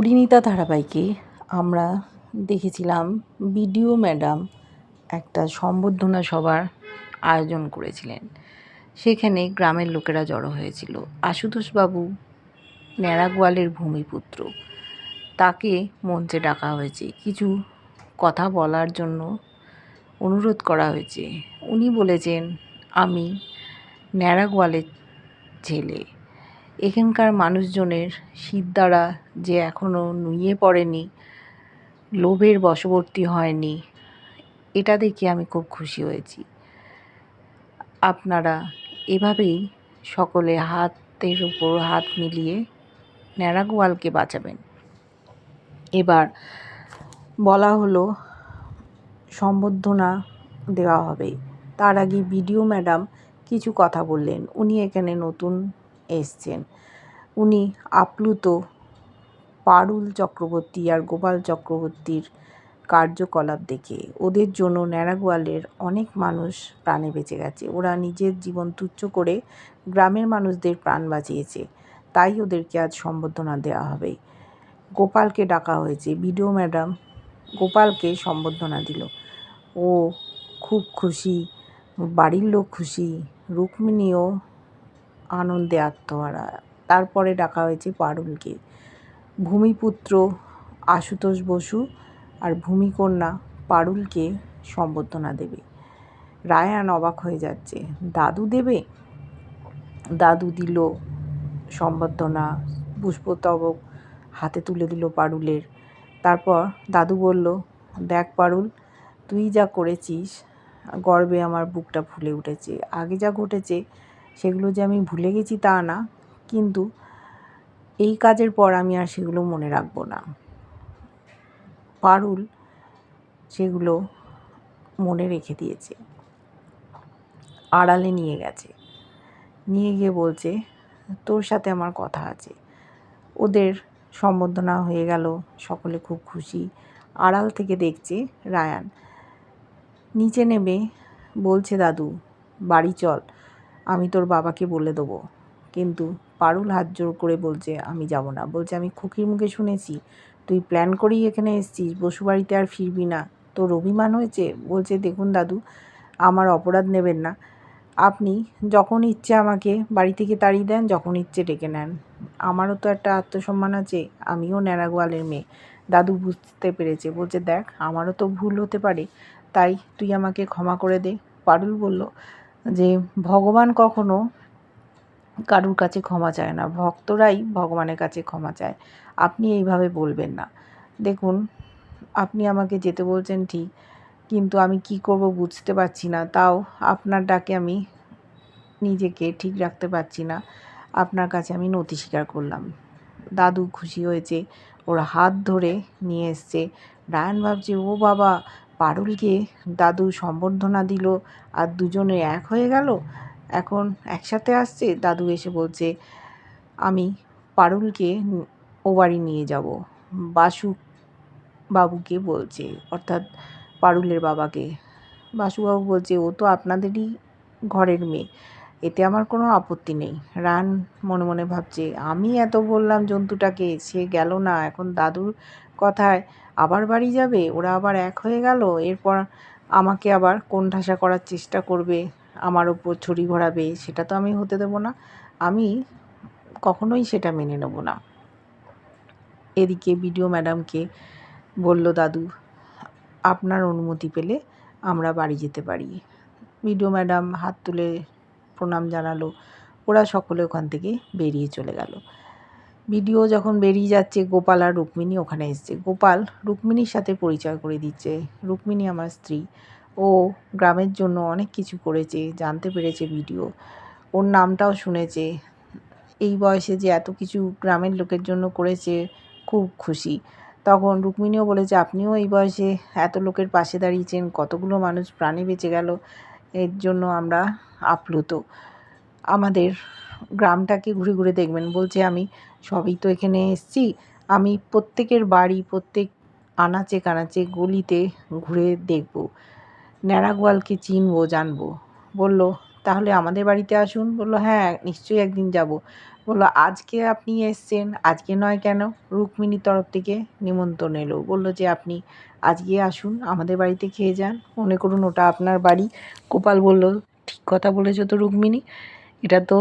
পরিণীতা ধারাবাহিকে আমরা দেখেছিলাম বিডিও ম্যাডাম একটা সম্বর্ধনা সভার আয়োজন করেছিলেন। সেখানে গ্রামের লোকেরা জড়ো হয়েছিল। আশুতোষবাবু ন্যাড়াগোয়ালের ভূমিপুত্র। তাকে মঞ্চে ডাকা হয়েছে। কিছু কথা বলার জন্য অনুরোধ করা হয়েছে। উনি বলেছেন, আমি ন্যাড়াগোয়ালের ছেলে। এখানকার মানুষজনের দ্বারা যে এখনও নুয়ে পড়েনি, লোভের বশবর্তী হয়নি, এটা দেখে আমি খুব খুশি হয়েছি। আপনারা এভাবেই সকলে হাতের উপর হাত মিলিয়ে ন্যাড়াগোয়ালকে বাঁচাবেন। এবার বলা হলো, সম্বর্ধনা দেওয়া হবে। তার আগে বিডিও ম্যাডাম কিছু কথা বললেন। উনি এখানে নতুন এসছেন। উনি আপ্লুত পারুল চক্রবর্তী আর গোপাল চক্রবর্তীর কার্যকলাপ দেখে। ওদের জন্য ন্যাড়াগোয়ালের অনেক মানুষ প্রাণে বেঁচে গেছে। ওরা নিজের জীবন তুচ্ছ করে গ্রামের মানুষদের প্রাণ বাঁচিয়েছে। তাই ওদেরকে আজ সম্বর্ধনা দেওয়া হবে। গোপালকে ডাকা হয়েছে। বিডিও ম্যাডাম গোপালকে সম্বর্ধনা দিল। ও খুব খুশি, বাড়ির লোক খুশি, রুক্মিণীও আনন্দে আত্মহারা। তারপরে ডাকা হয়েছে পারুলকে। ভূমিপুত্র আশুতোষ বসু আর ভূমিকন্যা পারুলকে সম্বর্ধনা দেবে। রায়ান অবাক হয়ে যাচ্ছে। দাদু দেবে? দাদু দিল সম্বর্ধনা পুষ্পস্তবক হাতে তুলে দিল পারুলের। তারপর দাদু বলল, দেখ পারুল, তুই যা করেছিস, গর্বে আমার বুকটা ফুলে উঠেছে। আগে যা ঘটেছে সেগুলো যে আমি ভুলে গেছি তা না, কিন্তু এই কাজের পর আমি আর সেগুলো মনে রাখব না। পারুল সেগুলো মনে রেখে দিয়েছে। আড়ালে নিয়ে গেছে। নিয়ে গিয়ে বলছে, তোর সাথে আমার কথা আছে। ওদের সম্বর্ধনা হয়ে গেল, সকলে খুব খুশি। আড়াল থেকে দেখছে রায়ান। নিচে নেমে বলছে, দাদু, বাড়ি চল। আমি তোর বাবাকে বলে দেবো। কিন্তু পারুল হাত জোর করে বলছে, আমি যাব না। বলছে, আমি খুকির মুখে শুনেছি। তুই প্ল্যান করেই এখানে এসছিস বসুবাড়িতে আর ফিরবি না। তোর অভিমান হয়েছে? বলছে, দেখুন দাদু, আমার অপরাধ নেবেন না। আপনি যখন ইচ্ছে আমাকে বাড়ি থেকে তাড়িয়ে দেন, যখন ইচ্ছে ডেকে নেন। আমারও তো একটা আত্মসম্মান আছে, আমিও ন্যাড়াগোয়ালের মেয়ে। দাদু বুঝতে পেরেছে। বলছে, দেখ, আমারও তো ভুল হতে পারে, তাই তুই আমাকে ক্ষমা করে দে। পারুল বলল যে ভগবান কখনো কারুর কাছে ক্ষমা চায় না, ভক্তরাই ভগবানের কাছে ক্ষমা চায়। আপনি এইভাবে বলবেন না। দেখুন, আপনি আমাকে যেতে বলছেন ঠিক, কিন্তু আমি কি করব বুঝতে পারছি না। তাও আপনার ডাকে আমি নিজেকে ঠিক রাখতে পারছি না। আপনার কাছে আমি নথি স্বীকার করলাম। দাদু খুশি হয়েছে, ওর হাত ধরে নিয়ে এসছে। রায়ন ভাবছে, ও বাবা পারুলকে দাদু সম্বর্ধনা দিল, আর দুজনে এক হয়ে গেল। এখন একসাথে আসছে, দাদু এসে বলছে, আমি পারুলকে ও বাড়ি নিয়ে যাব। বাসু বাবুকে বলছে, অর্থাৎ পারুলের বাবাকে। বাসুবাবু বলছে, ও তো আপনাদেরই ঘরের মেয়ে, এতে আমার কোনো আপত্তি নেই। রান মনে মনে ভাবছে, আমি এত বললাম জন্তুটাকে, সে গেল না, এখন দাদুর কথায়, আবার বাড়ি যাবে? ওরা আবার এক হয়ে গেল? এরপর আমাকে আবার কোন কোণঠাসা করার চেষ্টা করবে? আমার ওপর ছড়ি ঘোরাবে সেটা তো আমি হতে দেবো না। আমি কখনোই সেটা মেনে নেব না। এদিকে বিডিও ম্যাডামকে বলল, দাদু, আপনার অনুমতি পেলে আমরা বাড়ি যেতে পারি। বিডিও ম্যাডাম হাত তুলে প্রণাম জানালো। ওরা সকলে ওখান থেকে বেরিয়ে চলে গেল। ভিডিও যখন বেরিয়ে যাচ্ছে, গোপাল আর রুক্মিণী ওখানে এসছে। গোপাল রুক্মিণীর সাথে পরিচয় করে দিচ্ছে। রুক্মিণী আমার স্ত্রী। ও গ্রামের জন্য অনেক কিছু করেছে, জানতে পেরেছে ভিডিও। ওর নামটাও শুনেছে। এই বয়সে যে এত কিছু গ্রামের লোকের জন্য করেছে, খুব খুশি। তখন রুক্মিণীও বলেছে, আপনিও এই বয়সে এত লোকের পাশে দাঁড়িয়েছেন, কতগুলো মানুষ প্রাণে বেঁচে গেল, এর জন্য আমরা আপ্লুত। আমাদের গ্রামটাকে ঘুরে ঘুরে দেখবেন। বলছে, আমি সবই তো এখানে এসছি। আমি প্রত্যেকের বাড়ি, প্রত্যেক আনাচে কানাচে গলিতে ঘুরে দেখব। ন্যাড়াগোয়ালকে চিনবো, জানব। বলল, তাহলে আমাদের বাড়িতে আসুন। বলল হ্যাঁ নিশ্চয়ই একদিন যাব। বলল, আজকে আপনি এসছেন? আজকে নয় কেন? রুক্মিণীর তরফ থেকে নিমন্ত্রণ এলো। বলল যে, আপনি আজকে আসুন, আমাদের বাড়িতে খেয়ে যান। মনে করুন, ওটা আপনার বাড়ি। গোপাল বলল, ঠিক কথা বলেছ তো রুক্মিণী। এটা তো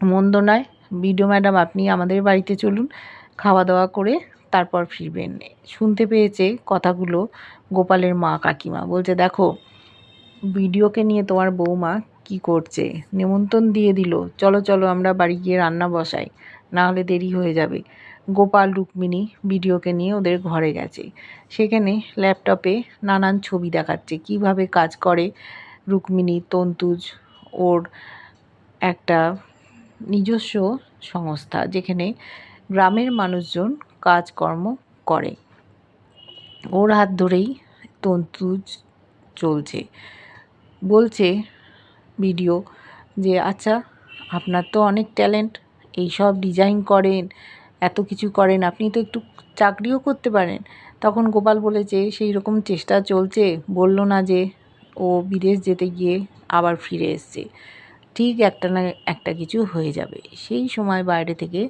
মন্দ নয়। বিডিও ম্যাডাম, আপনি আমাদের বাড়িতে চলুন খাওয়া দাওয়া করে তারপর ফিরবেন। শুনতে পেয়েছে কথাগুলো গোপালের মা কাকিমা। বলছে, দেখো ভিডিওকে নিয়ে তোমার বৌমা কি করছে? নেমন্তন্ন দিয়ে দিল, চলো চলো আমরা বাড়ি গিয়ে রান্না বসাই, না হলে দেরি হয়ে যাবে। গোপাল, রুক্মিণী ভিডিওকে নিয়ে ওদের ঘরে গেছে। সেখানে ল্যাপটপে নানান ছবি দেখাচ্ছে, কীভাবে কাজ করে রুক্মিণী, তন্তুজ, ওর একটা নিজস্ব সংস্থা যেখানে গ্রামের মানুষজন কাজকর্ম করে। ওর হাত ধরেই তন্তু চলছে। বলছে ভিডিও যে আচ্ছা আপনার তো অনেক ট্যালেন্ট এইসব ডিজাইন করেন, এত কিছু করেন, আপনি তো একটু চাকরিও করতে পারেন। তখন গোপাল বলেছে, সেই রকম চেষ্টা চলছে। বলল না যে, ও বিদেশ যেতে গিয়ে আবার ফিরে এসছে। ঠিক একটা না একটা কিছু হয়ে যাবে। সেই সময় বাইরে থেকে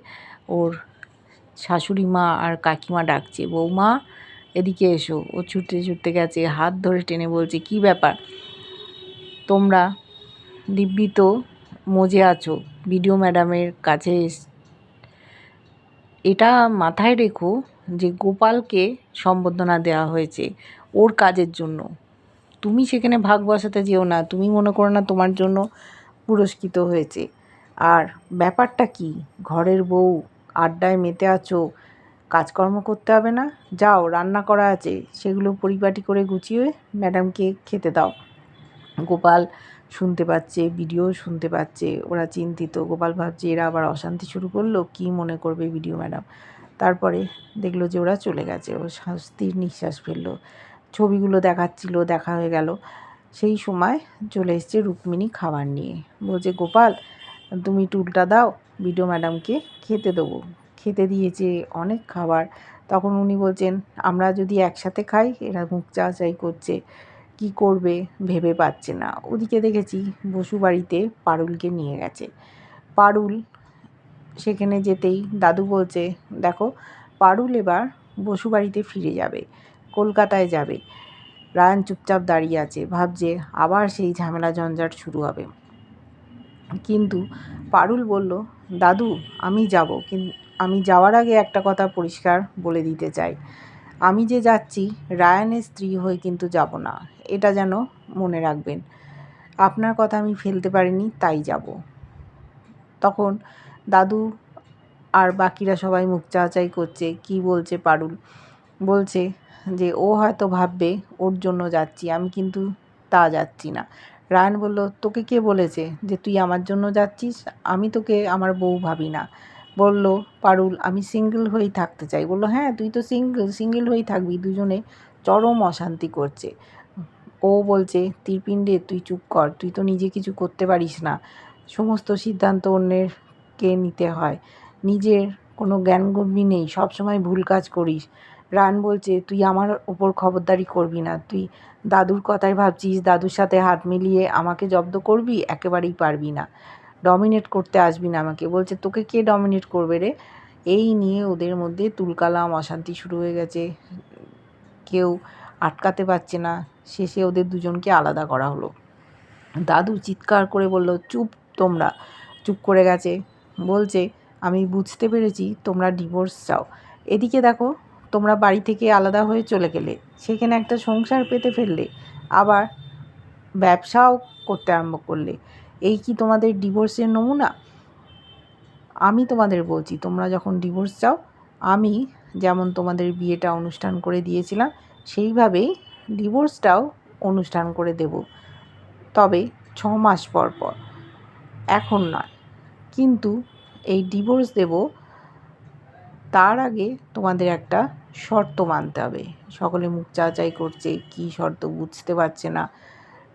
ওর শাশুড়ি মা আর কাকিমা ডাকছে, বৌমা, এদিকে এসো। ও ছুটতে ছুটতে গেছে, হাত ধরে টেনে বলছে, কি ব্যাপার? তোমরা দিব্যি তো মজে আছো। বিডিও ম্যাডামের কাছে এটা মাথায় রেখো যে গোপালকে সম্বর্ধনা দেওয়া হয়েছে ওর কাজের জন্য। তুমি সেখানে ভাগ বসাতে যেও না। তুমি মনে করো না তোমার জন্য পুরস্কৃত হয়েছে। আর ব্যাপারটা কি? ঘরের বউ, আড্ডায় মেতে আছো, কাজকর্ম করতে হবে না? যাও, রান্না করা আছে, সেগুলো পরিপাটি করে গুছিয়ে ম্যাডামকে খেতে দাও। গোপাল শুনতে পাচ্ছে, ভিডিও শুনতে পাচ্ছে, ওরা চিন্তিত। গোপাল ভাবছে, এরা আবার অশান্তি শুরু করল? কি মনে করবে ভিডিও ম্যাডাম? তারপরে দেখল যে ওরা চলে গেছে। ও স্বস্তির নিঃশ্বাস ফেলল। ছবিগুলো দেখাচ্ছিল, দেখা হয়ে গেল। সেই সময় চলে এসছে রুক্মিণী খাবার নিয়ে। বলছে, গোপাল, তুমি টুলটা দাও ভিডিও ম্যাডামকে খেতে দেবো। খেতে দিয়েছে অনেক খাবার। তখন উনি বলছেন, আমরা যদি একসাথে খাই, এরা মুখ চাচাই করছে। কি করবে ভেবে পাচ্ছে না। ওদিকে দেখেছি বসু বাড়িতে পারুলকে নিয়ে গেছে। পারুল সেখানে যেতেই দাদু বলছে, দেখো, পারুল এবার বসু বাড়িতে ফিরে যাবে, কলকাতায় যাবে। রায়ান চুপচাপ দাঁড়িয়ে আছে, ভাবছে আবার সেই ঝামেলা ঝঞ্ঝাট শুরু হবে। কিন্তু পারুল বলল, দাদু, আমি যাব কিন্তু আমি যাওয়ার আগে একটা কথা পরিষ্কার বলে দিতে চাই। আমি যে যাচ্ছি, রায়ানের স্ত্রী হয়ে কিন্তু যাব না, এটা যেন মনে রাখবেন। আপনার কথা আমি ফেলতে পারিনি, তাই যাব। তখন দাদু আর বাকিরা সবাই মুখ চাচাই করছে, কি বলছে পারুল? বলছে যে ও হয়তো ভাববে, ওর জন্য যাচ্ছি, আমি কিন্তু তা যাচ্ছি না। রায়ন বলল, তোকে কে বলেছে যে তুই আমার জন্য যাচ্ছিস? আমি তোকে, আমার বউ ভাবি না। বলল, পারুল, আমি সিঙ্গেল হয়েই থাকতে চাই। বলল হ্যাঁ তুই তো সিঙ্গেল সিঙ্গেল হয়েই থাকবি, দুজনে চরম অশান্তি করছে। ও বলছে তীরপিণ্ডে তুই চুপ কর, তুই তো নিজে কিছু করতে পারিস না। সমস্ত সিদ্ধান্ত অন্যেরকে নিতে হয়। নিজের কোনো জ্ঞানগম্যি নেই, সবসময় ভুল কাজ করিস। রান বলছে, তুই আমার ওপর খবরদারি করবি না। তুই দাদুর কথাই ভাবছিস, দাদুর সাথে হাত মিলিয়ে আমাকে জব্দ করবি, একেবারেই পারবি না। ডমিনেট করতে আসবি না আমাকে। বলছে, তোকে কে ডমিনেট করবে রে? এই নিয়ে ওদের মধ্যে তুলকালাম, অশান্তি শুরু হয়ে গেছে। কেউ আটকাতে পারছে না। শেষে ওদের দুজনকে আলাদা করা হলো। দাদু চিৎকার করে বলল, চুপ তোমরা। চুপ করে গেছে। বলছে, আমি বুঝতে পেরেছি, তোমরা ডিভোর্স চাও। এদিকে দেখো তোমরা বাড়ি থেকে আলাদা হয়ে চলে গেলে। সেখানে একটা সংসার পেতে ফেললে, আবার ব্যবসাও করতে আরম্ভ করলে। এই কি তোমাদের ডিভোর্সের নমুনা? আমি তোমাদের বলছি, তোমরা যখন ডিভোর্স চাও, আমি যেমন তোমাদের বিয়েটা অনুষ্ঠান করে দিয়েছিলাম, সেইভাবেই ডিভোর্সটাও অনুষ্ঠান করে দেব। তবে ছ মাস পর পর। এখন নয়। কিন্তু এই ডিভোর্স দেব, তার আগে তোমাদের একটা শর্ত মানতে হবে। সকলে মুখ চাচাই করছে, কি শর্ত বুঝতে পারছে না।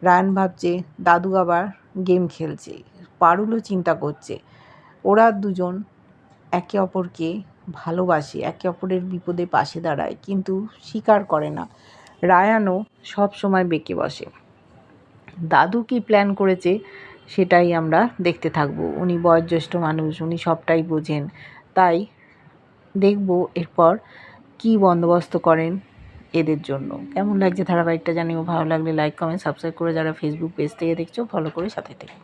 রায়ন ভাবছে, দাদু আবার গেম খেলছে। পারুলও চিন্তা করছে। ওরা দুজন একে অপরকে ভালোবাসে, একে অপরের বিপদে পাশে দাঁড়ায়, কিন্তু স্বীকার করে না। রায়ানও সব সময় বেঁকে বসে। দাদু কি প্ল্যান করেছে সেটাই আমরা দেখতে থাকব। উনি বয়োজ্যেষ্ঠ মানুষ, উনি সবটাই বোঝেন। তাই দেখব এরপর কি বন্দোবস্ত করেন এদের জন্য? কেমন লাগছে ধারাবাহিকটা জানিও? ভালো লাগলে লাইক কমেন্ট সাবস্ক্রাইব করে যারা ফেসবুক পেজ থেকে দেখছ ফলো করে সাথে থেকে।